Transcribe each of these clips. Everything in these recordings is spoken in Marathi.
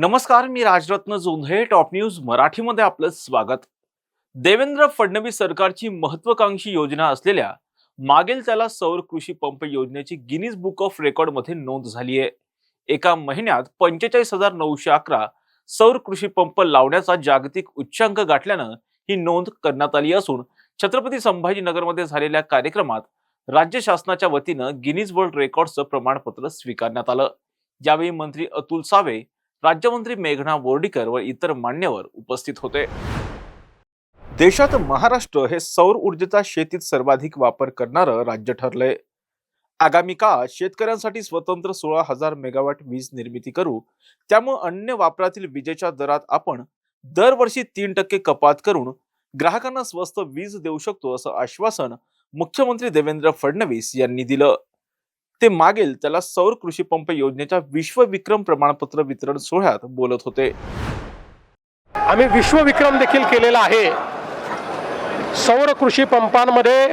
नमस्कार मी राजरत्न जोंधळे टॉप न्यूज मराठीमध्ये आपलं स्वागत. देवेंद्र फडणवीस सरकारची महत्वाकांक्षी योजना असलेल्या मागेल त्याला सौर कृषी पंप योजनेची गिनीज बुक ऑफ रेकॉर्डमध्ये नोंद झाली आहे. एका महिन्यात पंचेचाळीस हजार नऊशे अकरा सौर कृषी पंप लावण्याचा जागतिक उच्चांक गाठल्यानं ही नोंद करण्यात आली असून छत्रपती संभाजीनगरमध्ये झालेल्या कार्यक्रमात राज्य शासनाच्या वतीनं गिनीज वर्ल्ड रेकॉर्डचं प्रमाणपत्र स्वीकारण्यात आलं. यावेळी मंत्री अतुल सावे राज्यमंत्री मेघना बोर्डीकर व इतर मान्यवर उपस्थित होते. देशात महाराष्ट्र हे सौर ऊर्जेचा शेतीत सर्वाधिक वापर करणारं राज्य ठरलंय. आगामी काळात शेतकऱ्यांसाठी स्वतंत्र सोळा हजार मेगावॅट वीज निर्मिती करू. त्यामुळे अन्य वापरातील विजेच्या दरात आपण दरवर्षी तीन टक्के कपात करून ग्राहकांना स्वस्त वीज देऊ शकतो असं आश्वासन मुख्यमंत्री देवेंद्र फडणवीस यांनी दिलं. ते मागेल त्याला सौर कृषी पंप योजनेच्या विश्व विक्रम प्रमाणपत्र वितरण सोहळ्यात बोलत होते. आम्ही विश्वविक्रम देखील केलेला आहे. सौर कृषी पंपांमध्ये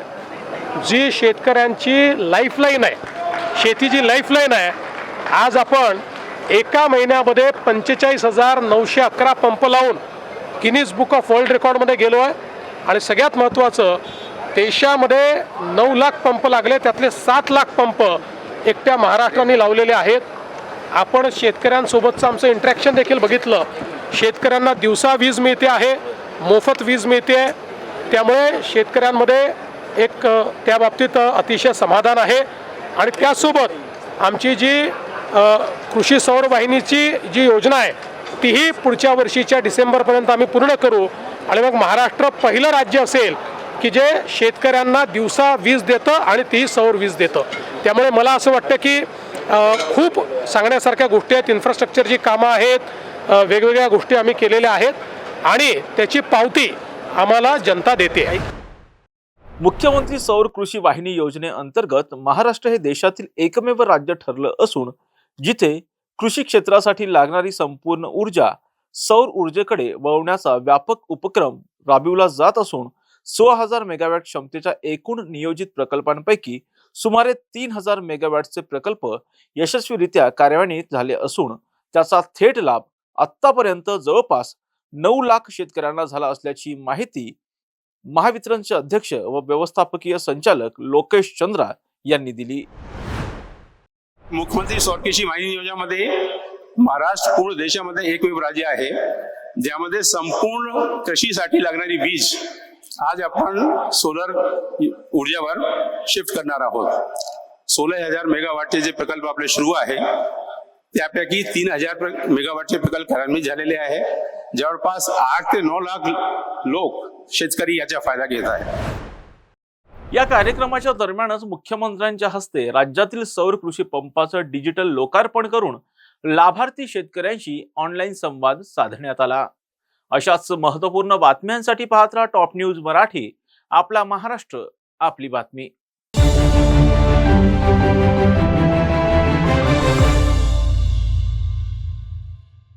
जी शेतकऱ्यांची लाईफलाईन आहे शेतीची लाईफलाईन आहे आज आपण एका महिन्यामध्ये पंचेचाळीस हजार नऊशे अकरा पंप लावून गिनीज बुक ऑफ वर्ल्ड रेकॉर्डमध्ये गेलो आहे. आणि सगळ्यात महत्त्वाचं देशामध्ये नऊ लाख पंप लागले त्यातले सात लाख पंप एकट्या महाराष्ट्राने लावलेले आहेत. आपण शेतकऱ्यांसोबतचं आमचं इंट्रॅक्शन देखील बघितलं. शेतकऱ्यांना दिवसा वीज मिळते आहे मोफत वीज मिळते आहे. त्यामुळे शेतकऱ्यांमध्ये एक त्या बाबतीत अतिशय समाधान आहे. आणि त्यासोबत आमची जी कृषी सौर वाहिनीची जी योजना आहे तीही पुढच्या वर्षीच्या डिसेंबरपर्यंत आम्ही पूर्ण करू. आणि मग महाराष्ट्र पहिलं राज्य असेल की जे शेतकऱ्यांना दिवसा वीज देतं आणि तीही सौर वीज देतं. त्यामुळे मला असं वाटतं की खूप सांगण्यासारख्या गोष्टी आहेत. इन्फ्रास्ट्रक्चरची कामं आहेत वेगवेगळ्या गोष्टी आम्ही केलेल्या आहेत आणि त्याची पावती आम्हाला जनता देते. मुख्यमंत्री सौर कृषी वाहिनी योजनेअंतर्गत महाराष्ट्र हे देशातील एकमेव राज्य ठरलं असून जिथे कृषी क्षेत्रासाठी लागणारी संपूर्ण ऊर्जा सौर ऊर्जेकडे वळवण्याचा व्यापक उपक्रम राबविला जात असून सोळा हजार मेगावॅट क्षमतेच्या एकूण नियोजित प्रकल्पांपैकी सुमारे तीन हजार मेगावॅटचे प्रकल्प यशस्वीरित्या कार्यान्वित झाले असून त्याचा थेट लाभ आतापर्यंत जवळपास नऊ लाख शेतकऱ्यांना झाला असल्याची माहिती महावितरणचे अध्यक्ष व व्यवस्थापकीय संचालक लोकेश चंद्रा यांनी दिली. मुख्यमंत्री सौरकेशी वाहिनी योजनेमध्ये महाराष्ट्र पूर्ण देशामध्ये एकमेव राज्य आहे. ज्यामध्ये संपूर्ण कृषीसाठी लागणारी वीज आज आपण सोलर ऊर्जावर शिफ्ट करणार आहोत. सोळा हजार मेगावॅटचे जे प्रकल्प आपले सुरू आहे. त्यापैकी तीन हजार मेगावाटचे मेगावॅटचे प्रकल्प कार्यान्वित झालेले आहे. जवळपास आठ ते नऊ लाख लोक शेतकरी याचा फायदा घेत आहे या कार्यक्रमाच्या दरम्यानच मुख्यमंत्र्यांच्या हस्ते राज्यातील सौर कृषी पंपाचं डिजिटल लोकार्पण करून लाभार्थी शेतकऱ्यांशी ऑनलाईन संवाद साधण्यात आला. अशाच महत्त्वपूर्ण बातम्यांसाठी पाहत राहा टॉप न्यूज मराठी. आपला महाराष्ट्र आपली बातमी.